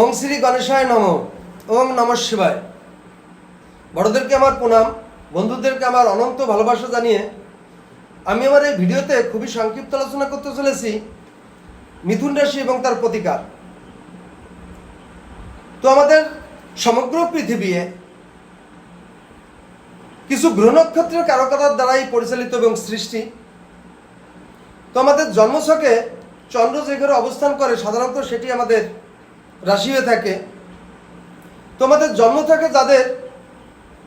ওং শ্রী গণেশায় নম, ওং নম শিবায়। বড়দেরকে আমার প্রণাম, বন্ধুদেরকে আমার অনন্ত ভালোবাসা জানিয়ে আমি আমার এই ভিডিওতে খুবই সংক্ষিপ্ত আলোচনা করতে চলেছি, মিথুন রাশি এবং তার প্রতিকার। তো আমাদের সমগ্র পৃথিবী কিছু গ্রহ নক্ষত্রের কারকতার দ্বারাই পরিচালিত এবং সৃষ্টি। তো আমাদের জন্মছকে চন্দ্র যে ঘরে অবস্থান করে, সাধারণত সেটি আমাদের রাশি হয়ে থাকে। তোমাদের জন্ম থাকে যাদের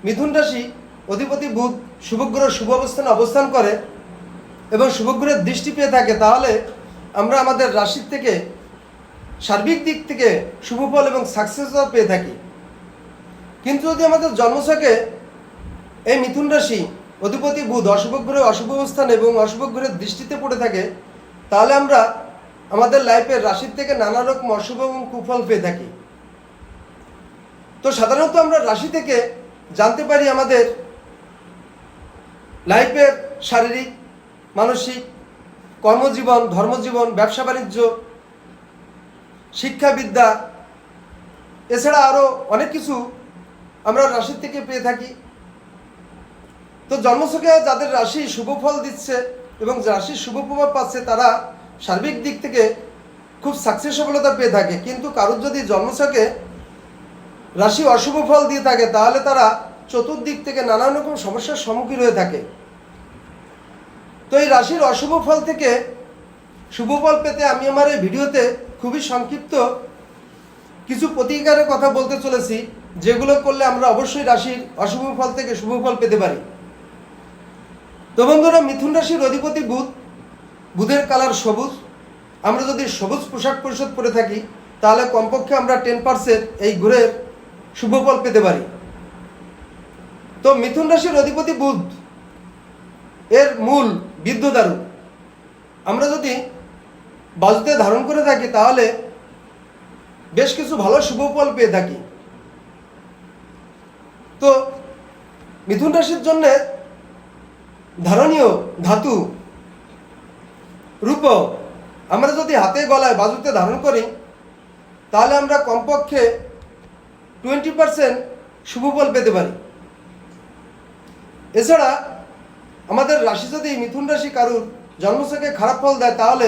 মিথুন রাশি অধিপতি বুধ শুভগ্রহ শুভ অবস্থানে অবস্থান করে এবং শুভগ্রহের দৃষ্টি পেয়ে থাকে, তাহলে আমরা আমাদের রাশির থেকে সার্বিক দিক থেকে শুভফল এবং সাকসেস পেয়ে থাকি। কিন্তু যদি আমাদের জন্মছকে এই মিথুন রাশি অধিপতি বুধ অশুভ গ্রহে অশুভ অবস্থান এবং অশুভ গ্রহের দৃষ্টিতে পড়ে থাকে, তাহলে আমরা আমাদের লাইফের রাশির থেকে নানা রকম অশুভ এবং কুফল পেয়ে থাকি। তো সাধারণত আমরা রাশি থেকে জানতে পারি আমাদের লাইফের শারীরিক, মানসিক, কর্মজীবন, ধর্মজীবন, ব্যবসা বাণিজ্য, শিক্ষাবিদ্যা, এছাড়া আরও অনেক কিছু আমরা রাশির থেকে পেয়ে থাকি। তো জন্মছকে যাদের রাশি শুভ ফল দিচ্ছে এবং রাশির শুভ প্রভাব পাচ্ছে তারা সার্বিক দিক থেকে খুব সাকসেস সফলতা পেয়ে থাকে। কিন্তু কারোর যদি জন্মছকে রাশি অশুভ ফল দিয়ে থাকে, তাহলে তারা চতুর্দিক থেকে নানান রকম সমস্যার সম্মুখীন হয়ে থাকে। তো এই রাশির অশুভ ফল থেকে শুভ ফল পেতে আমি আমার এই ভিডিওতে খুবই সংক্ষিপ্ত কিছু প্রতিকারের কথা বলতে চলেছি, যেগুলো করলে আমরা অবশ্যই রাশির অশুভ ফল থেকে শুভ ফল পেতে পারি। তো বন্ধুরা, মিথুন রাশির অধিপতি বুধ বুধের কালার সবুজ। আমরা যদি সবুজ পোশাক পরিশোধ পরে থাকি, তাহলে কমপক্ষে আমরা টেন পার্সেন্ট এই ঘুরের শুভ ফল পেতে পারি। তো মিথুন রাশির অধিপতি বুধ, এর মূল বিদ্যুদারু আমরা যদি বাজুতে ধারণ করে থাকি, তাহলে বেশ কিছু ভালো শুভ ফল পেয়ে থাকি। তো মিথুন রাশির জন্যে ধারণীয় ধাতু রূপ আমরা যদি হাতে গলায় বাজুতে ধারণ করি, তাহলে আমরা কমপক্ষে টোয়েন্টি পারসেন্ট শুভ ফল পেতে পারি। এছাড়া আমাদের রাশি যদি মিথুন রাশি কারুর জন্মছকে খারাপ ফল দেয়, তাহলে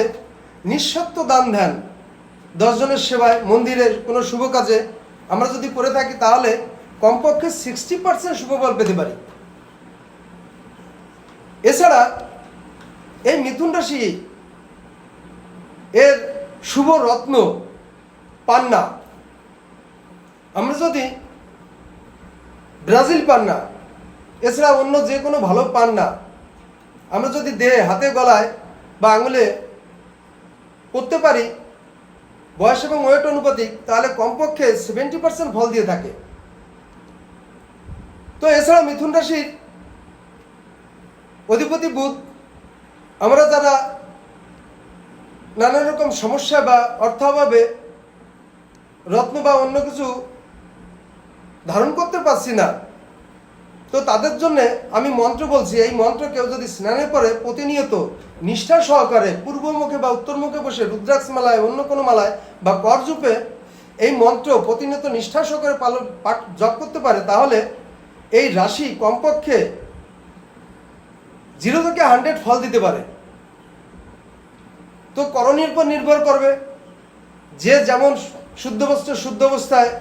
নিঃস্বার্থ দান ধ্যান দশজনের সেবায় মন্দিরের কোনো শুভ কাজে আমরা যদি করে থাকি, তাহলে কমপক্ষে সিক্সটি পার্সেন্ট শুভ ফল পেতে পারি। এছাড়া এই মিথুন রাশি এর শুভ রত্ন পান্না। আমরা যদি ব্রাজিল পান্না, এছাড়া অন্য যে কোনো ভালো পান্না, আমরা যদি দেহে, হাতে, গলায় বা আঙুলে করতে পারি, বয়স এবং ওয়েট অনুপাতিক, তাহলে কমপক্ষে সেভেন্টি পার্সেন্ট ফল দিয়ে থাকে। তো এছাড়া মিথুন রাশির অধিপতি বুধ, আমরা যারা নানা রকম সমস্যা বা অর্থাভাবে রত্ন বা অন্য কিছু ধারণ করতে পারছি না। তো তাদের জন্য আমি মন্ত্র বলছি, এই মন্ত্র কেউ যদি স্নানের পরে প্রতিনিয়ত নিষ্ঠা সহকারে পূর্বমুখে বা উত্তরমুখে বসে রুদ্রাক্ষ মালায় অন্য কোনো মালায় বা করজুপে এই মন্ত্র প্রতিনিয়ত নিষ্ঠা সহকারে পালন, পাঠ জপ করতে পারে, তাহলে এই রাশি কমপক্ষে জিরো থেকে হান্ড্রেড ফল দিতে পারে। তো করণীর উপর নির্ভর করবে। যে যেমন শুদ্ধ বস্ত্র শুদ্ধ অবস্থায়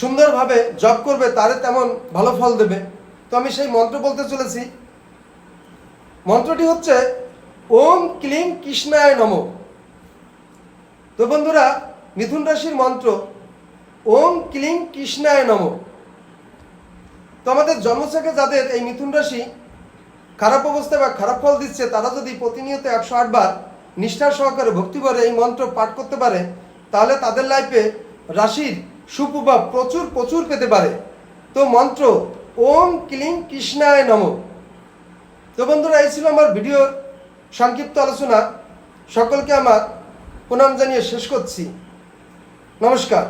সুন্দরভাবে জব করবে, তারে তেমন ভালো ফল দেবে। তো আমি সেই মন্ত্র বলতে চলেছি। মন্ত্রটি হচ্ছে, ওম ক্লিং কৃষ্ণায় নম। তো বন্ধুরা, মিথুন রাশির মন্ত্র, ওম ক্লিং কৃষ্ণায় নম। তো আমাদের জন্মছকে যাদের এই মিথুন রাশি খারাপ অবস্থায় বা খারাপ ফল দিচ্ছে, তারা যদি প্রতিনিয়ত একশো আটবার নিষ্ঠার সহকারে ভক্তি করে এই মন্ত্র পাঠ করতে পারে, তাহলে তাদের লাইফে রাশির সুপ্রভাব প্রচুর প্রচুর পেতে পারে। তো মন্ত্র, ওম ক্লিং কৃষ্ণায় নম। তো বন্ধুরা, এই ছিল আমার ভিডিওর সংক্ষিপ্ত আলোচনা। সকলকে আমার প্রণাম জানিয়ে শেষ করছি। নমস্কার।